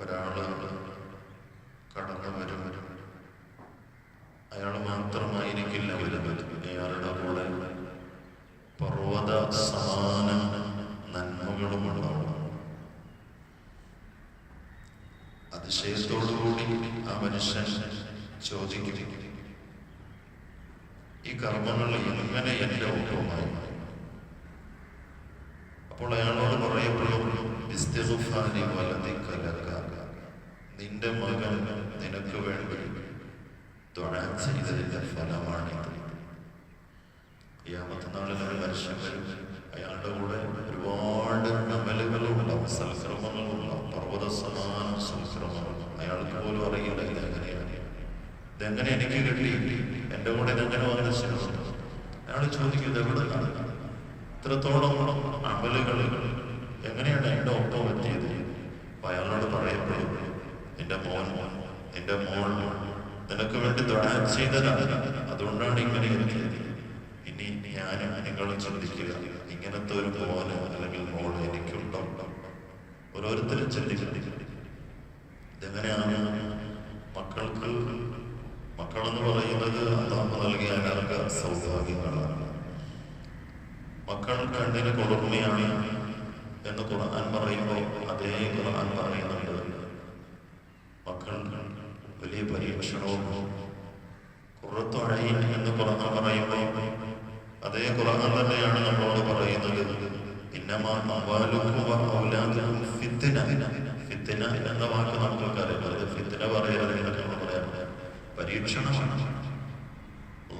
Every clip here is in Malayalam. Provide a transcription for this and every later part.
ഒരാൾ കടന്നു വരും. അയാൾ മാത്രമായിരിക്കില്ല വരുന്നത്. അയാളുടെ കൂടെ പർവത സമാന നന്മകളും ഉണ്ടാവണം അതിശയത്തോടുകൂടി ആ മനുഷ്യൻ ചോദിക്കും ഈ കർമ്മങ്ങൾ എങ്ങനെ എന്റെ ഒപ്പമായി അപ്പോൾ അയാളോട് പറയപ്പെടും. നിന്റെ മകൻ നിനക്ക് വേണ്ടി ദുആ ചെയ്തതിന്റെ ഫലമാണിത്. ഖിയാമത്ത് നാളിൽ ഒരു മനുഷ്യൻ അയാളുടെ കൂടെ ഒരുപാട് അമലുകളുണ്ടാവും സൽക്രമങ്ങളുണ്ടാവും പർവത സമാന സൽക്രമങ്ങൾ അയാൾക്ക് പോലും അറിയില്ല ഇതെങ്ങനെയാണ്? ഇതെങ്ങനെ എനിക്ക് കിട്ടി? എന്റെ കൂടെ ഇതെങ്ങനെ വന്നു? ചേർന്നു അയാൾ ചോദിക്കും എവിടെ നിന്നാണ് ഇത്രത്തോളം അമലുകൾ എങ്ങനെയാണ് എന്റെ ഒപ്പം എത്തിയത്? അയാളോട് പറയപ്പെടും നിന്റെ മോൻ നിന്റെ മോൾ നിനക്ക് വേണ്ടി ദുആ ചെയ്തതാണ് അതുകൊണ്ടാണ് ഇങ്ങനെ എത്തിയത്. ഇനി ഞാനും നിങ്ങളും ചിന്തിക്കുക ഇങ്ങനത്തെ ഒരു മോന് അല്ലെങ്കിൽ മോൾ എനിക്കുണ്ടോ? ഓരോരുത്തരും ചിന്തിച്ചിട്ടില്ല ഇതെങ്ങനെയാണ് മക്കൾക്ക്? മക്കളെന്ന് പറയുന്നത് അതാമ നൽകിയ അനർഘ സൗഭാഗ്യങ്ങളാണ്. മക്കൾ കണ്ണിന് കുളിർമയാണ് എന്ന് ഖുർആൻ പറയുമ്പോൾ അതേ ഖുർആൻ പറയുന്നുണ്ട്. മക്കൾ വലിയ പരീക്ഷണവും കുറത്തൊഴയി എന്ന് ഖുർആൻ പറയുമ്പോൾ അതേ ഖുർആൻ തന്നെയാണ് നമ്മളോട് പറയുന്നത്. ഫിത്ന എന്ന വാക്ക് ഫിത്ന പറയരുത് എന്നൊക്കെ നമ്മൾ പറയാം പരീക്ഷണമാണ്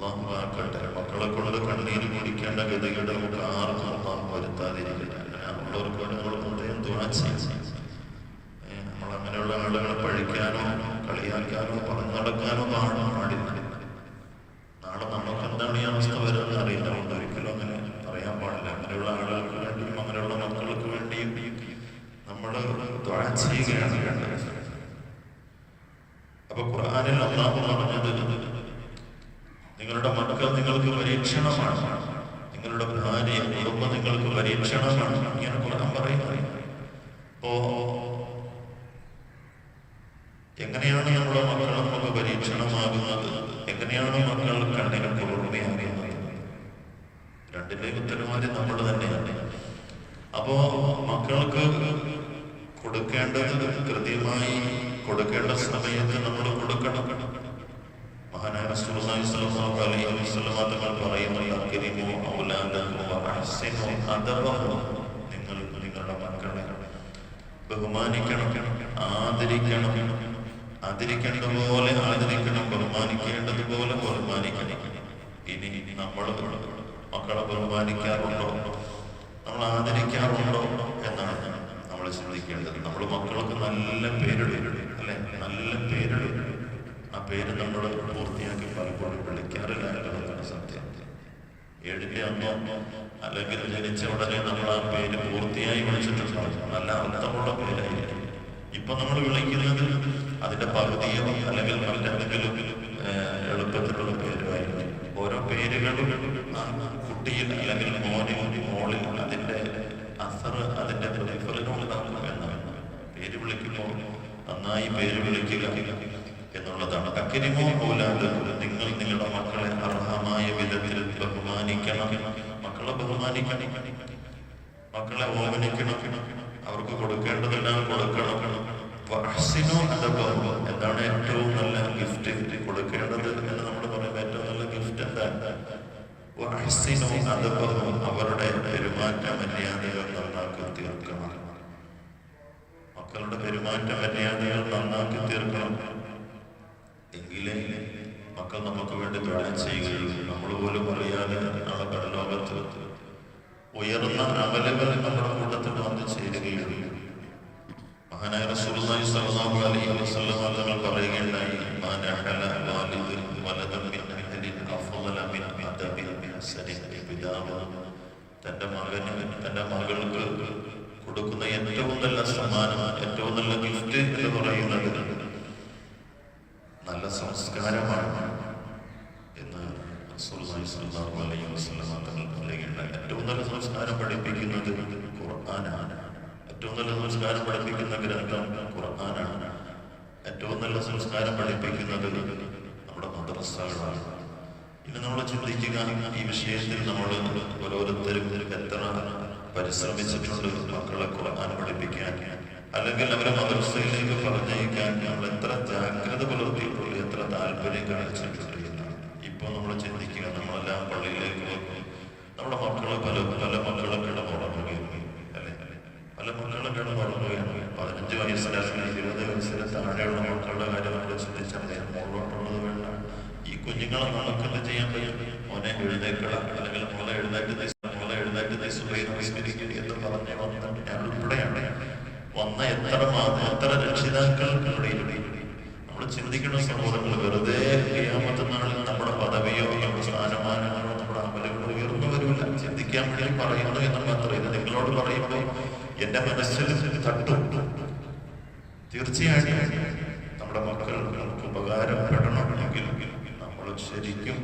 അള്ളാഹു ആക്കട്ടെ മക്കളെ കൊണ്ട് കണ്ണീര് കുടിക്കേണ്ട ഗതികളുടെ നമുക്ക് ആർക്കും അള്ളാഹു വരുത്താതിരിക്കട്ടെ അങ്ങനെയുള്ളവർക്ക് വേണ്ടി നമ്മൾ നമ്മൾ അങ്ങനെയുള്ള ആളുകളെ പഴിക്കാനോ കളിയാക്കാനോ പറഞ്ഞു നടക്കാനോ പാടാൻ പാടില്ല. നാളെ നമുക്ക് എന്താണ് ഈ അവസ്ഥ വരുന്നത് അറിയില്ല. അതുകൊണ്ട് ഒരിക്കലും അങ്ങനെ പറയാൻ പാടില്ല. അങ്ങനെയുള്ള ആളുകൾക്ക് വേണ്ടിയും അങ്ങനെയുള്ള മക്കൾക്ക് വേണ്ടിയും നമ്മൾ ദ്വാ ചെയ്യുകയാണ് വേണ്ടത് അപ്പൊ ഖുർആനിൽ അള്ളാഹു പറഞ്ഞത് നിങ്ങളുടെ മക്കൾ നിങ്ങൾക്ക് പരീക്ഷണമാണ്. നിങ്ങളുടെ ഭാര്യ കുടുംബം നിങ്ങൾക്ക് പരീക്ഷണമാണ് ഇങ്ങനെ ഖുർആൻ പറയുന്നത്. അപ്പോ എങ്ങനെയാണ് നമ്മുടെ മക്കൾ നമുക്ക് പരീക്ഷണമാകുന്നത്? എങ്ങനെയാണ് മക്കൾ കണ്ണിന് കുളിർമയാകുന്നത്? രണ്ടിന്റെയും ഉത്തരവാദിത്വം നമ്മൾ തന്നെയാണ്. അപ്പോ മക്കൾക്ക് കൊടുക്കേണ്ടത് കൃത്യമായി കൊടുക്കേണ്ട സമയത്ത് നമ്മൾ കൊടുക്കണം. മഹാനായ റസൂലുള്ളാഹി സ്വല്ലല്ലാഹു അലൈഹി വസല്ലം തങ്ങൾ പറയുന്നുണ്ട് അക്രിമു ഔലാദക്കും വഅഹ്സിനു അദബഹും. നിങ്ങൾ നിങ്ങളുടെ മക്കളെ ബഹുമാനിക്കണം ആദരിക്കണം. ആദരിക്കേണ്ടതുപോലെ ആദരിക്കണം ബഹുമാനിക്കേണ്ടതുപോലെ ബഹുമാനിക്കണം. ഇനി നമ്മൾ മക്കളെ ബഹുമാനിക്കാറുണ്ടോ? നമ്മൾ ആദരിക്കാറുണ്ടോ എന്നാണ് നമ്മൾ ചിന്തിക്കേണ്ടത്. നമ്മൾ മക്കൾക്ക് നല്ല പേരിടും അല്ലെ? നല്ല പേരിടും ആ പേര് നമ്മൾ പൂർത്തിയാക്കി പലപ്പോഴും വിളിക്കാറില്ല എന്നുള്ളതാണ് സത്യം. ഏഴിന്റെ അമ്മ അല്ലെങ്കിൽ ജനിച്ച ഉടനെ നമ്മൾ ആ പേര് പൂർത്തിയായി വിളിച്ചിട്ടുണ്ടാവും നല്ല അർത്ഥമുള്ള പേരായിരിക്കും. ഇപ്പൊ നമ്മൾ വിളിക്കുന്നത് അതിന്റെ പകുതിയോ അല്ലെങ്കിൽ മറ്റെന്തെങ്കിലും എളുപ്പത്തിലുള്ള പേരുമായിരിക്കും. ഓരോ പേരുകളും കുട്ടിയിൽ അല്ലെങ്കിൽ മോനിൽ മോളിൽ അതിന്റെ അസർ അതിന്റെ പ്രതിഫലനം ഉണ്ടാക്കും എന്നാണ്. പേര് വിളിക്കുമ്പോൾ നന്നായി പേര് വിളിക്കുക. എന്നുള്ളതാണ് അക്കരിമോ പോലാണ്ട് നിങ്ങൾ നിങ്ങളുടെ മക്കളെ അർഹമായ വിധത്തിൽ ബഹുമാനിക്കണം. മക്കളെ ബഹുമാനിക്കണം. മക്കളെ ഓമനിക്കണം. അവർക്ക് കൊടുക്കേണ്ടതെല്ലാം കൊടുക്കണം. അഹ്സിനോ അദബഹു. എന്താണ് ഏറ്റവും നല്ല ഗിഫ്റ്റ് കൊടുക്കേണ്ടത് എന്ന് നമ്മൾ പറയുമ്പോൾ ഏറ്റവും നല്ല ഗിഫ്റ്റ് എന്താ? അഹ്സിനോ. അവരുടെ പെരുമാറ്റ മര്യാദകൾ നന്നാക്കി തീർക്കണം. മക്കളുടെ പെരുമാറ്റ മര്യാദകൾ നന്നാക്കി തീർക്കണം. എങ്കിലേ മക്കൾ നമുക്ക് വേണ്ടി ദാനം ചെയ്യുകയും നമ്മൾ പോലും അറിയാതെ നാളെ പരലോകത്ത് ഉയർന്ന അമലുകൾ നമ്മുടെ കൂട്ടത്തിൽ വന്ന് ചേരുകയും മഹാനായ റസൂലുള്ളാഹി സ്വല്ലല്ലാഹു അലൈഹി വസല്ലം തങ്ങൾ പറയുകയുണ്ടായി മാ നഹല വാലിദുൻ വലദൻ മിൻ അഹലിൻ മിൻ അദബിൻ ഹസനിൻ പിതാവ് തന്റെ മകന് തന്റെ മകൾക്ക് കൊടുക്കുന്ന ഏറ്റവും നല്ല സമ്മാനം ഏറ്റവും നല്ല ഗിഫ്റ്റ് എന്ന് പറയുന്നത് സംസ്കാരമാണ് എന്ന് അലൈഹി വസല്ലം തങ്ങൾ പറയുകയുണ്ടായി ഏറ്റവും നല്ല സംസ്കാരം പഠിപ്പിക്കുന്നത് ഖുർആനാണ്. ഏറ്റവും നല്ല സംസ്കാരം പഠിപ്പിക്കുന്ന ഗ്രന്ഥം ഖുർആനാണ്. ഏറ്റവും നല്ല സംസ്കാരം പഠിപ്പിക്കുന്നത് നമ്മുടെ മദ്രസകളാണ്. ഇനി നമ്മൾ ചിന്തിക്കുക ഈ വിഷയത്തിൽ നമ്മൾ ഓരോരുത്തരും എത്ര പരിശ്രമിച്ചിട്ടുണ്ട് മക്കളെ ഖുർആൻ പഠിപ്പിക്കാൻ. അല്ലെങ്കിൽ അവരെ മദ്രസയിലേക്ക് പറഞ്ഞയക്കാൻ നമ്മൾ എത്ര ജാഗ്രത പുലർത്തിയിട്ടുള്ളൂ എത്ര താല്പര്യം കാണിച്ചിട്ടുണ്ട് ഇപ്പോൾ നമ്മൾ ചിന്തിക്കുക നമ്മളെല്ലാം പള്ളിയിലേക്ക് വന്നു നമ്മുടെ മക്കളെ പല പല മക്കളും കിടന്നുറങ്ങുകയാണ് അല്ലെ? പല മക്കളും കിടന്നുറങ്ങുകയാണ് പതിനഞ്ച് വയസ്സിന് അല്ലെങ്കിൽ ഇരുപത് വയസ്സിന് താഴെയുള്ള മക്കളുടെ കാര്യം നമ്മൾ ചിന്തിച്ചറിയാം മുകളിലോട്ടുള്ളത് വേണ്ട. ഈ കുഞ്ഞുങ്ങളെ നമുക്ക് എന്ത് ചെയ്യാൻ കഴിയും? മോനെ എഴുന്നേക്കട അല്ലെങ്കിൽ മോളെ എഴുന്നേറ്റ് ചിന്തിക്കാൻ വേണ്ടി പറയുന്നു എന്ന് മാത്രം ഇത് നിങ്ങളോട് പറയുമ്പോൾ എന്റെ മനസ്സിൽ തട്ടും. തീർച്ചയായും നമ്മുടെ മക്കൾക്ക് നമുക്ക് ഉപകാരപ്പെടണമെങ്കിൽ നമ്മൾ ശരിക്കും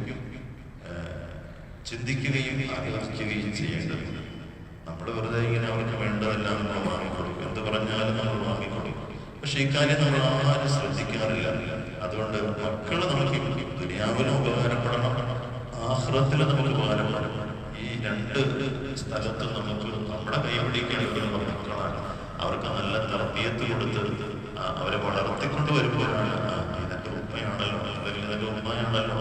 ചിന്തിക്കുകയും ആലോചിക്കുകയും ചെയ്യേണ്ടത് നമ്മൾ വെറുതെ ഇങ്ങനെ അവർക്ക് വേണ്ടതെല്ലാം നമ്മൾ വാങ്ങിക്കൊടുക്കും. എന്ത് പറഞ്ഞാലും നമ്മൾ വാങ്ങിക്കൊടുക്കും. പക്ഷെ ഇക്കാര്യം നമ്മൾ ആരും ശ്രദ്ധിക്കാറില്ല. അതുകൊണ്ട് മക്കൾ നമുക്ക് ദുരിയാവിനും ഉപകാരപ്പെടണം. ആഹ്ലത്തിൽ നമുക്ക് ഈ രണ്ട് സ്ഥലത്ത് നമുക്ക് നമ്മുടെ കൈ പിടിക്കേണ്ട മക്കളാണ്. അവർക്ക് നല്ല തർബീയത്ത് കൊടുത്ത് അവരെ വളർത്തിക്കൊണ്ട് വരുമ്പോഴാണ് ഇതെന്റെ ഉമ്മയാണല്ലോ അല്ലെങ്കിൽ ഇതെന്റെ ഉമ്മയാണല്ലോ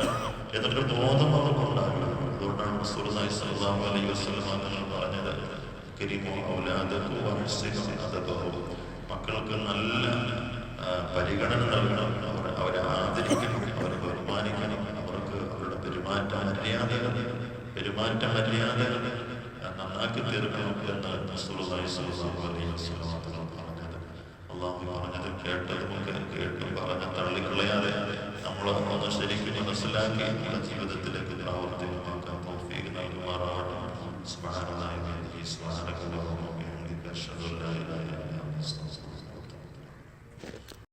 എന്നൊരു ബോധം അവർക്കുണ്ടാകണം അതുകൊണ്ടാണ് സല്ലല്ലാഹു അലൈഹി വസല്ലം തങ്ങൾ പറഞ്ഞത് മക്കൾക്ക് നല്ല പരിഗണന നൽകണം. അവരെ ആദരിക്കണം അവരെ ബഹുമാനിക്കണം അവർക്ക് അവരുടെ പെരുമാറ്റ മര്യാദകൾ പെരുമാറ്റ മര്യാദകൾ നന്നാക്കി തീർക്കണം എന്ന് പറഞ്ഞത്. അള്ളാഹു പറഞ്ഞത് കേട്ടത് നമുക്ക് കേട്ടും പറഞ്ഞ് തള്ളിക്കളയാതെ നമ്മൾ ഒന്ന് ശരിക്കും മനസ്സിലാക്കി നമ്മുടെ ജീവിതത്തിലേക്ക് പ്രാവർത്തികമാക്കാൻ തൗഫീഖ് നൽകുമാറാവണം സുബ്ഹാനല്ലാഹി വബിഹംദിഹി